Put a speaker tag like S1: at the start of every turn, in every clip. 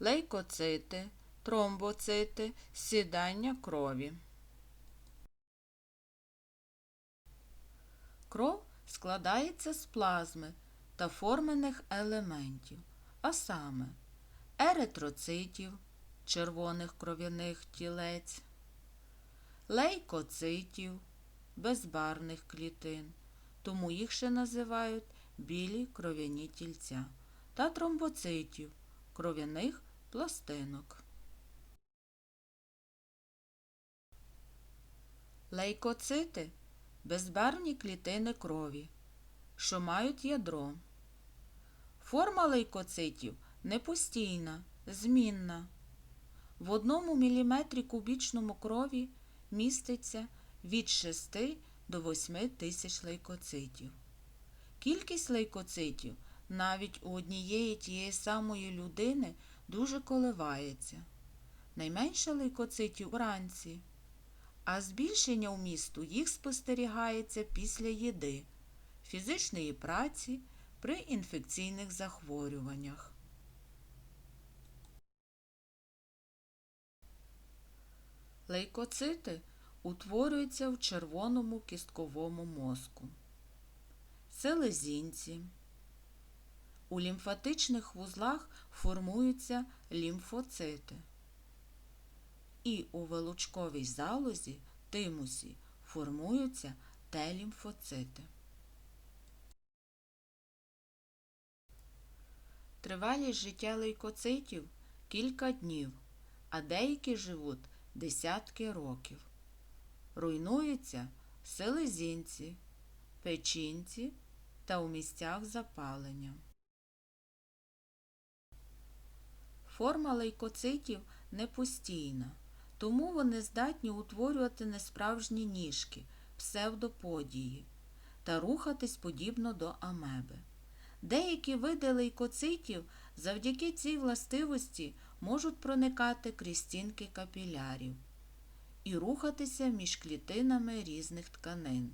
S1: лейкоцити, тромбоцити, сідання крові. Кров складається з плазми та формених елементів, а саме еритроцитів, червоних кров'яних тілець, лейкоцитів, безбарвних клітин, тому їх ще називають білі кров'яні тільця, та тромбоцитів, кров'яних пластинок. Лейкоцити безбарвні клітини крові, що мають ядро. Форма лейкоцитів непостійна, змінна. В одному міліметрі кубічному крові міститься від 6 до 8 тисяч лейкоцитів. Кількість лейкоцитів навіть у однієї тієї самої людини дуже коливається. Найменше лейкоцитів вранці, а збільшення вмісту їх спостерігається після їди, фізичної праці при інфекційних захворюваннях. Лейкоцити утворюються в червоному кістковому мозку, селезінці. У лімфатичних вузлах формуються лімфоцити. І у вилучковій залозі тимусі формуються Т-лімфоцити. Тривалість життя лейкоцитів кілька днів, а деякі живуть десятки років. Руйнуються селезінці, печінці та у місцях запалення. Форма лейкоцитів непостійна, тому вони здатні утворювати несправжні ніжки, псевдоподії та рухатись подібно до амеби. Деякі види лейкоцитів завдяки цій властивості можуть проникати крізь стінки капілярів і рухатися між клітинами різних тканин.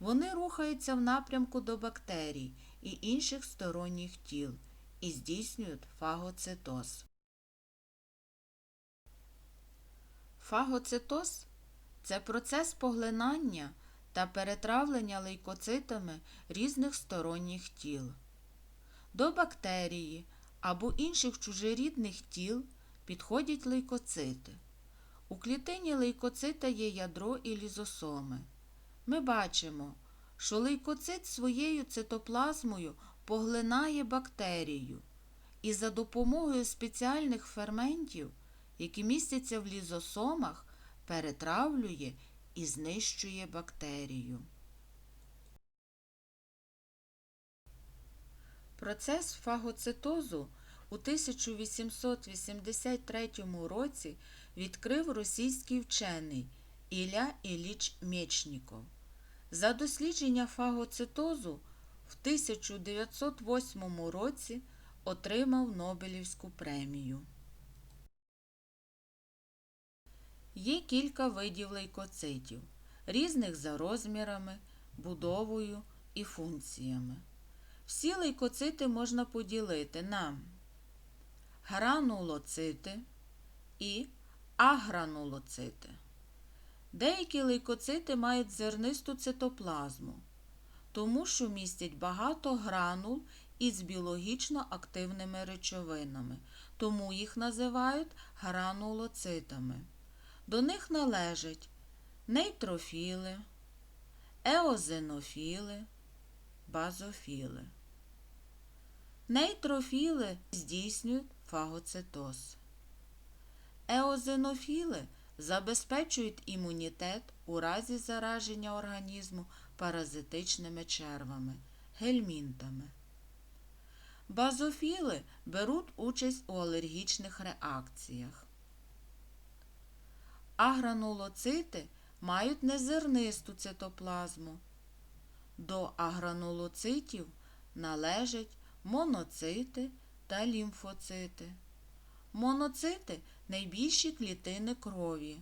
S1: Вони рухаються в напрямку до бактерій і інших сторонніх тіл і здійснюють фагоцитоз. Фагоцитоз це процес поглинання та перетравлення лейкоцитами різних сторонніх тіл. До бактерії або інших чужорідних тіл підходять лейкоцити. У клітині лейкоцита є ядро і лізосоми. Ми бачимо, що лейкоцит своєю цитоплазмою поглинає бактерію і за допомогою спеціальних ферментів, які містяться в лізосомах, перетравлює і знищує бактерію. Процес фагоцитозу у 1883 році відкрив російський вчений Ілля Іліч Мєчніков. За дослідження фагоцитозу в 1908 році отримав Нобелівську премію. Є кілька видів лейкоцитів, різних за розмірами, будовою і функціями. Всі лейкоцити можна поділити на гранулоцити і агранулоцити. Деякі лейкоцити мають зернисту цитоплазму, тому що містять багато гранул із біологічно активними речовинами, тому їх називають гранулоцитами. До них належать нейтрофіли, еозинофіли, базофіли. Нейтрофіли здійснюють фагоцитоз. Еозинофіли забезпечують імунітет у разі зараження організму паразитичними червами, гельмінтами. Базофіли беруть участь у алергічних реакціях. Агранулоцити мають незернисту цитоплазму. До агранулоцитів належать моноцити та лімфоцити. Моноцити найбільші клітини крові,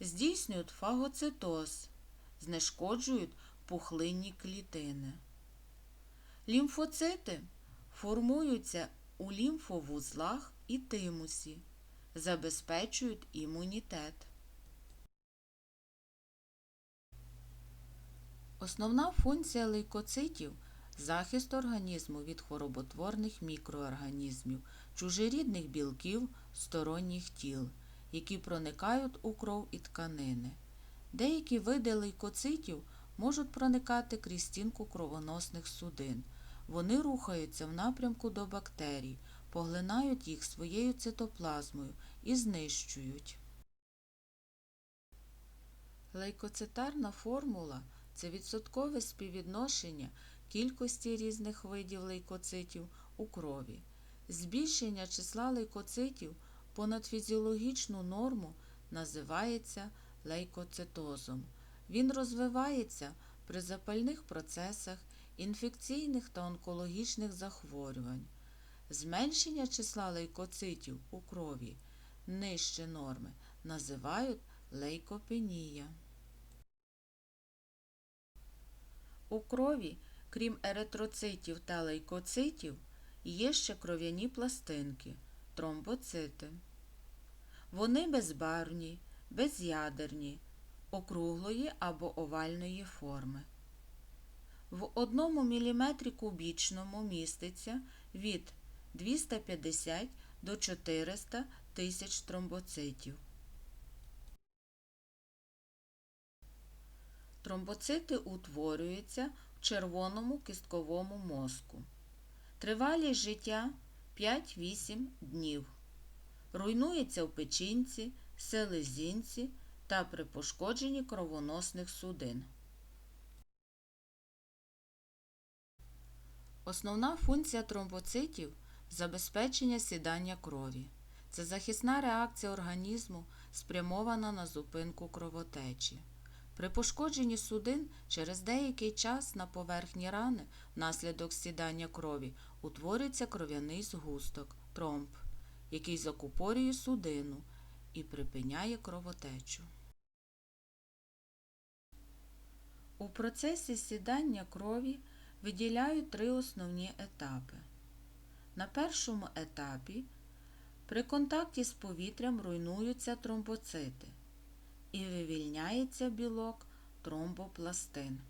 S1: здійснюють фагоцитоз, знешкоджують пухлинні клітини. Лімфоцити формуються у лімфовузлах і тимусі, забезпечують імунітет. Основна функція лейкоцитів захист організму від хвороботворних мікроорганізмів, чужорідних білків, сторонніх тіл, які проникають у кров і тканини. Деякі види лейкоцитів можуть проникати крізь стінку кровоносних судин. Вони рухаються в напрямку до бактерій, поглинають їх своєю цитоплазмою і знищують. Лейкоцитарна формула це відсоткове співвідношення кількості різних видів лейкоцитів у крові. Збільшення числа лейкоцитів понад фізіологічну норму називається лейкоцитозом. Він розвивається при запальних процесах, інфекційних та онкологічних захворювань. Зменшення числа лейкоцитів у крові нижче норми називають лейкопенія. У крові, крім еритроцитів та лейкоцитів, є ще кров'яні пластинки тромбоцити. Вони безбарвні, безядерні, округлої або овальної форми. В одному міліметрі кубічному міститься від 250 до 400 тисяч тромбоцитів. Тромбоцити утворюються в червоному кістковому мозку. Тривалість життя 5-8 днів. Руйнується в печінці, селезінці та при пошкодженні кровоносних судин. Основна функція тромбоцитів забезпечення сідання крові. Це захисна реакція організму, спрямована на зупинку кровотечі. При пошкодженні судин через деякий час на поверхні рани внаслідок сідання крові утворюється кров'яний згусток тромб, який закупорює судину і припиняє кровотечу. У процесі сідання крові виділяють три основні етапи. На першому етапі при контакті з повітрям руйнуються тромбоцити і вивільняється білок тромбопластин.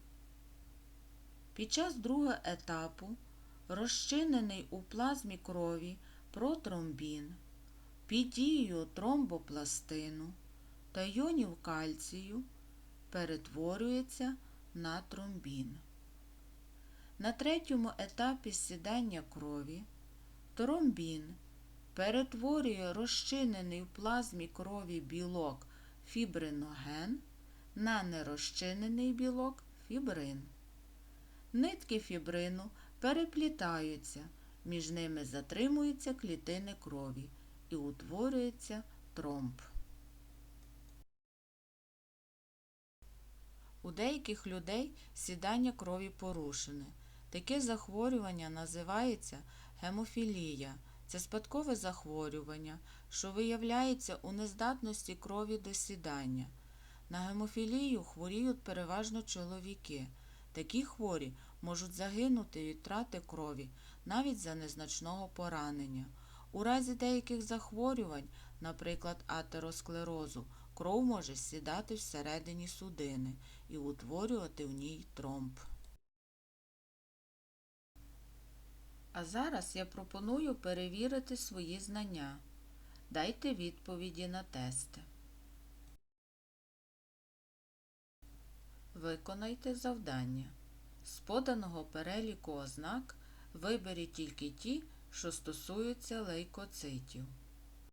S1: Під час другого етапу розчинений у плазмі крові протромбін під дією тромбопластину та йонів кальцію перетворюється на тромбін. На третьому етапі сідання крові тромбін перетворює розчинений в плазмі крові білок фібриноген на нерозчинений білок фібрин. Нитки фібрину переплітаються, між ними затримуються клітини крові і утворюється тромб. У деяких людей сідання крові порушене. Таке захворювання називається гемофілія. Це спадкове захворювання, що виявляється у нездатності крові до сідання. На гемофілію хворіють переважно чоловіки. Такі хворі можуть загинути від трати крові навіть за незначного поранення. У разі деяких захворювань, наприклад, атеросклерозу, кров може сідати всередині судини і утворювати в ній тромб. А зараз я пропоную перевірити свої знання. Дайте відповіді на тести. Виконайте завдання. З поданого переліку ознак виберіть тільки ті, що стосуються лейкоцитів.